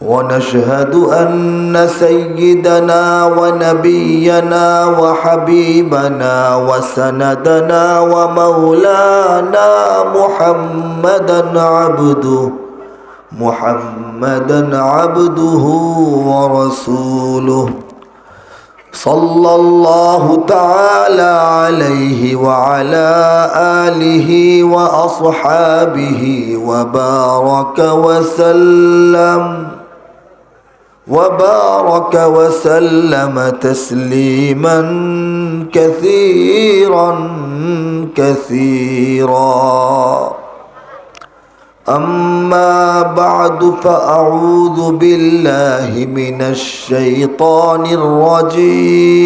ونشهد أن سيدنا ونبينا وحبيبنا وسندنا ومولانا محمدا عبده محمدا عبده ورسوله. صلى الله تعالى عليه وعلى آله وأصحابه وبارك وسلم. وبارك وسلم تسليما كثيرا كثيرا. أما بعد فأعوذ بالله من الشيطان الرجيم.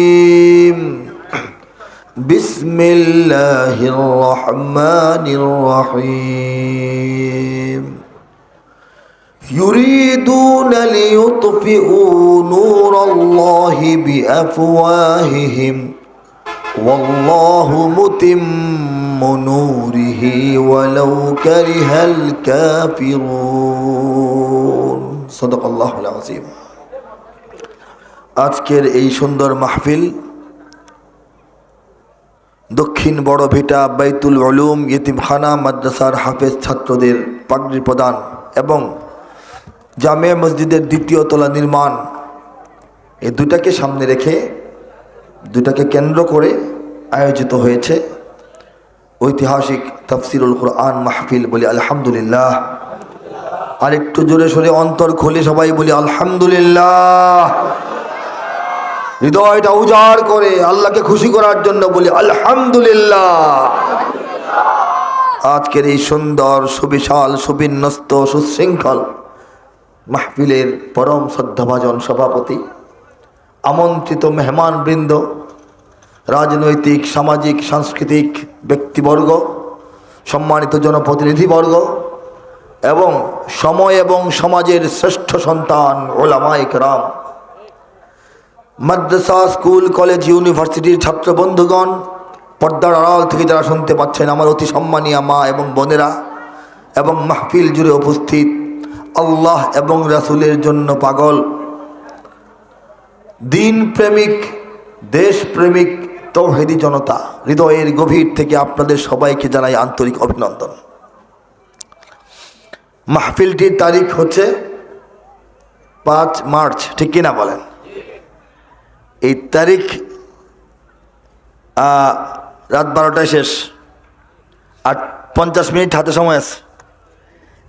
بسم الله الرحمن الرحيم. يريدون ليطفئوا نور الله بأفواههم والله متم نوره ولو كره الكافرون صدق الله العظيم আজকের এই সুন্দর মাহফিল দক্ষিণ বড় ভিটা বাইতুল উলুম ইতিমখানা মাদ্রাসার হাফেজ ছাত্রদের পাগড়ি প্রদান এবং জামিয়া মসজিদের দ্বিতীয় তলা নির্মাণ। এই দুটাকে সামনে রেখে দুটাকে কেন্দ্র করে আয়োজিত হয়েছে ঐতিহাসিক তফসিরুল কোরআন মাহফিল বলি আলহামদুলিল্লাহ। আর একটু জোরে সোরে অন্তর খুলে সবাই বলি আলহামদুলিল্লাহ। হৃদয়টা উজাড় করে আল্লাহকে খুশি করার জন্য বলি আলহামদুলিল্লাহ। আজকের এই সুন্দর, সুবিশাল, সুবিন্যস্ত, সুশৃঙ্খল মাহফিলের পরম শ্রদ্ধাভাজন সভাপতি, আমন্ত্রিত মেহমান বৃন্দ রাজনৈতিক, সামাজিক, সাংস্কৃতিক ব্যক্তিবর্গ, সম্মানিত জনপ্রতিনিধিবর্গ এবং সময় এবং সমাজের শ্রেষ্ঠ সন্তান ওলামাইক রাম মাদ্রাসা, স্কুল, কলেজ, ইউনিভার্সিটির ছাত্র বন্ধুগণ, পর্দার আড়াল থেকে যারা শুনতে পাচ্ছেন আমার অতি সম্মানীয় মা এবং বোনেরা এবং মাহফিল জুড়ে উপস্থিত আল্লাহ এবং রাসুলের জন্য পাগল। দিন প্রেমিক, দেশ প্রেমিক, তৌহেদি জনতা, হৃদয়ের গভীর থেকে আপনাদের সবাইকে জানাই আন্তরিক অভিনন্দন। মাহফিলটির তারিখ হচ্ছে পাঁচ মার্চ, ঠিক কিনা বলেন? এই তারিখ রাত বারোটায় শেষ। আর পঞ্চাশ মিনিট হাতে সময় আছে।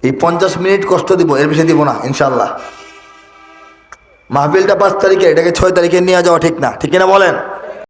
এই পঞ্চাশ মিনিট কষ্ট দিব, এর বেশি দিব না ইনশাল্লাহ মাহফিলটা পাঁচ তারিখে, এটাকে ছয় তারিখে নিয়ে যাওয়া ঠিক না ঠিক না বলেন?